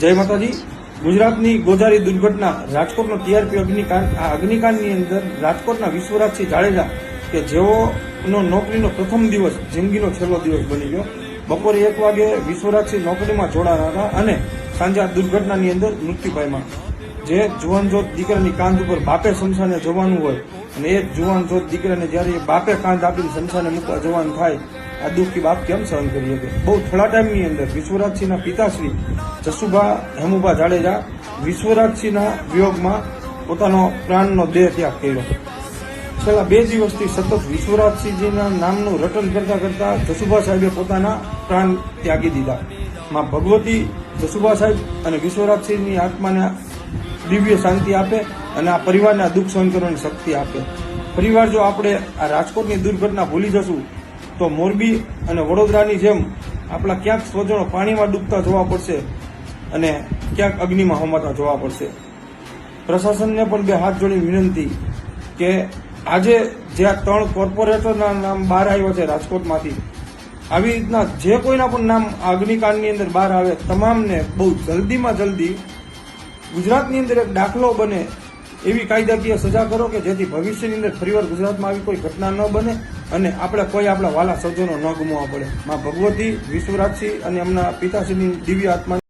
જય માતાજી. ગુજરાતની ગોઝારી દુર્ઘટના રાજકોટનો ટીઆરપી અગ્નિકાંડ. આ અગ્નિકાંડની અંદર રાજકોટના વિશ્વરાજસિંહ જાડેજા કે જેઓનો નોકરીનો પ્રથમ દિવસ જિંદગીનો છેલ્લો દિવસ બની ગયો. બપોરે એક વાગે વિશ્વરાજસિંહ નોકરીમાં જોડાયા હતા અને સાંજે આ દુર્ઘટનાની અંદર મૃત્યુ પામ્યા. જે જુવાન જોત દીકરાની કાંધ ઉપર બાપે શમશાને જવાનું હોય અને એ જુવાન જોત દીકરાને જ્યારે બાપે કાંધ આપીને શમશાને મૂકવા જવાનું થાય, આ દુઃખી બાપ કેમ સહન કરી શકે? બહુ થોડા ટાઈમની અંદર વિશ્વરાજસિંહના પિતાશ્રી જસુભા હેમુભા જાડેજા વિશ્વરાજસિંહના વિયોગમાં પોતાનો પ્રાણનો દેહ ત્યાગ કર્યો. છેલ્લા બે દિવસથી સતત વિશ્વરાજસિંહજીના નામનું રટન કરતા કરતા જસુભા સાહેબે પોતાના પ્રાણ ત્યાગી દીધા. માં ભગવતી જસુભા સાહેબ અને વિશ્વરાજસિંહની આત્માને દિવ્ય શાંતિ આપે અને આ પરિવારના દુઃખ સહન કરવાની શક્તિ આપે. પરિવાર જો આપણે આ રાજકોટની દુર્ઘટના ભૂલી જશું, તો મોરબી અને વડોદરાની જેમ આપણા ક્યાંક સ્વજનો પાણીમાં ડૂબતા જોવા પડશે. અને ક્યાંક અગ્નિમાં હોમાતા જોવા પડશે પ્રશાસનને પણ બે હાથ જોડી વિનંતી કે આજે જે આ ત્રણ કોર્પોરેટરના નામ બહાર આવ્યા છે રાજકોટમાંથી, આવી રીતના જે કોઈના પણ નામ અગ્નિકાંડની અંદર બહાર આવે, તમામને બહુ જલ્દીમાં જલ્દી ગુજરાતની અંદર એક દાખલો બને એવી કાયદાકીય સજા કરો કે જેથી ભવિષ્યની અંદર ફરીવાર ગુજરાતમાં આવી કોઈ ઘટના ન બને અને આપણે કોઈ આપણા વાલા સજ્જનો ન ગુમાવવા પડે. માં ભગવતી, વિશ્વરાજસિંહ અને એમના પિતાશ્રીની દિવ્ય આત્મા